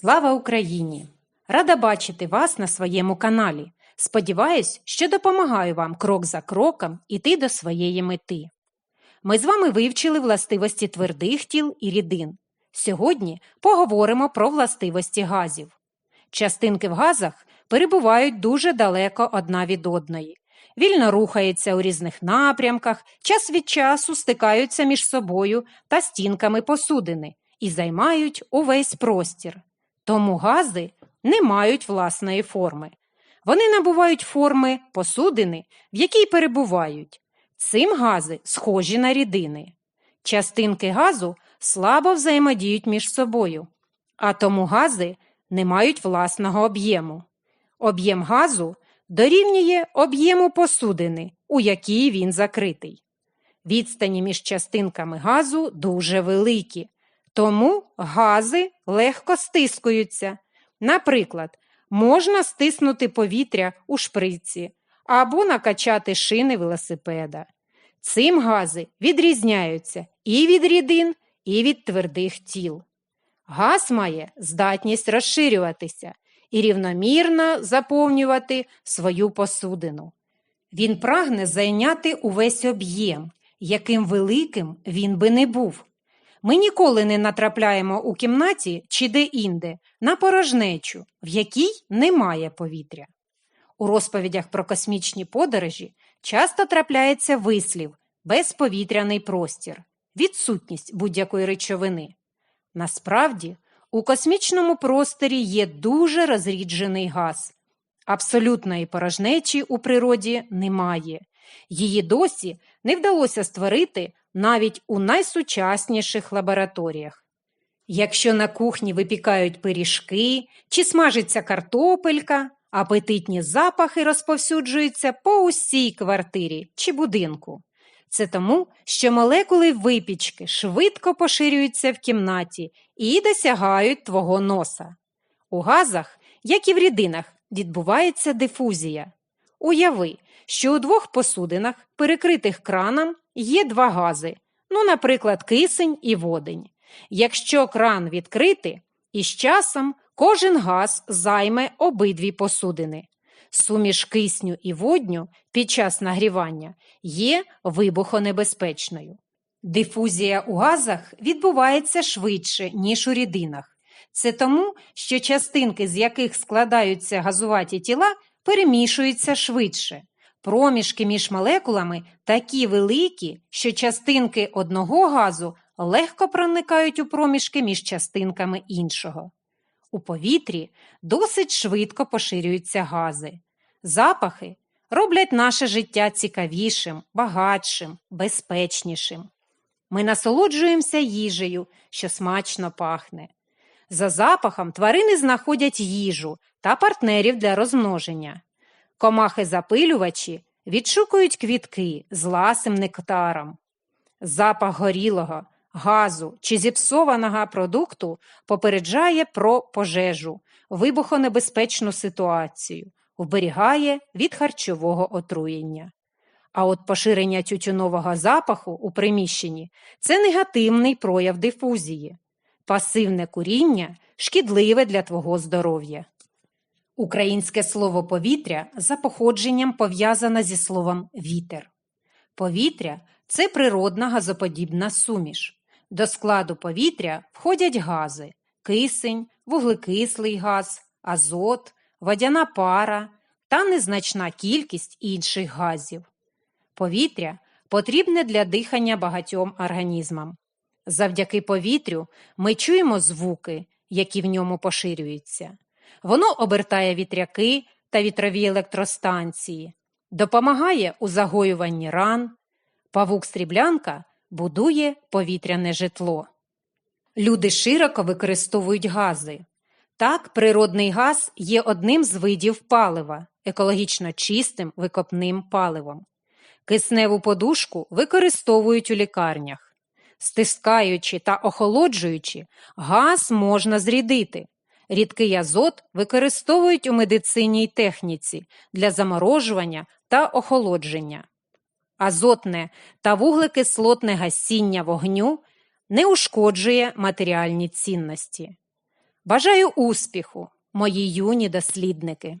Слава Україні! Рада бачити вас на своєму каналі. Сподіваюсь, що допомагаю вам крок за кроком іти до своєї мети. Ми з вами вивчили властивості твердих тіл і рідин. Сьогодні поговоримо про властивості газів. Частинки в газах перебувають дуже далеко одна від одної, вільно рухаються у різних напрямках, час від часу стикаються між собою та стінками посудини і займають увесь простір. Тому гази не мають власної форми. Вони набувають форми посудини, в якій перебувають. Цим гази схожі на рідини. Частинки газу слабо взаємодіють між собою, а тому гази не мають власного об'єму. Об'єм газу дорівнює об'єму посудини, у якій він закритий. Відстані між частинками газу дуже великі, тому гази легко стискуються. Наприклад, можна стиснути повітря у шприці або накачати шини велосипеда. Цим гази відрізняються і від рідин, і від твердих тіл. Газ має здатність розширюватися і рівномірно заповнювати свою посудину. Він прагне зайняти увесь об'єм, яким великим він би не був. Ми ніколи не натрапляємо у кімнаті чи де-інде на порожнечу, в якій немає повітря. У розповідях про космічні подорожі часто трапляється вислів безповітряний простір, відсутність будь-якої речовини. Насправді, у космічному просторі є дуже розріджений газ. Абсолютної порожнечі у природі немає. Її досі не вдалося створити навіть у найсучасніших лабораторіях. Якщо на кухні випікають пиріжки чи смажиться картопелька, апетитні запахи розповсюджуються по усій квартирі чи будинку. Це тому, що молекули випічки швидко поширюються в кімнаті і досягають твого носа. У газах, як і в рідинах, відбувається дифузія. Уяви, що у двох посудинах, перекритих краном, є два гази, ну, наприклад, кисень і водень. Якщо кран відкрити, із часом кожен газ займе обидві посудини. Суміш кисню і водню під час нагрівання є вибухонебезпечною. Дифузія у газах відбувається швидше, ніж у рідинах. Це тому, що частинки, з яких складаються газуваті тіла, перемішуються швидше. Проміжки між молекулами такі великі, що частинки одного газу легко проникають у проміжки між частинками іншого. У повітрі досить швидко поширюються гази. Запахи роблять наше життя цікавішим, багатшим, безпечнішим. Ми насолоджуємося їжею, що смачно пахне. За запахом тварини знаходять їжу та партнерів для розмноження. Комахи-запилювачі відшукують квітки з ласим нектаром. Запах горілого, газу чи зіпсованого продукту попереджає про пожежу, вибухонебезпечну ситуацію, вберігає від харчового отруєння. А от поширення тютюнового запаху у приміщенні це негативний прояв дифузії. Пасивне куріння шкідливе для твого здоров'я. Українське слово повітря за походженням пов'язане зі словом вітер. Повітря це природна газоподібна суміш. До складу повітря входять гази кисень, вуглекислий газ, азот, водяна пара та незначна кількість інших газів. Повітря потрібне для дихання багатьом організмам. Завдяки повітрю ми чуємо звуки, які в ньому поширюються. Воно обертає вітряки та вітрові електростанції, допомагає у загоюванні ран. Павук стріблянка будує повітряне житло. Люди широко використовують гази. Так, природний газ є одним з видів палива, екологічно чистим викопним паливом. Кисневу подушку використовують у лікарнях. Стискаючи та охолоджуючи, газ можна зрідити. Рідкий азот використовують у медицині й техніці для заморожування та охолодження. Азотне та вуглекислотне гасіння вогню не ушкоджує матеріальні цінності. Бажаю успіху, мої юні дослідники!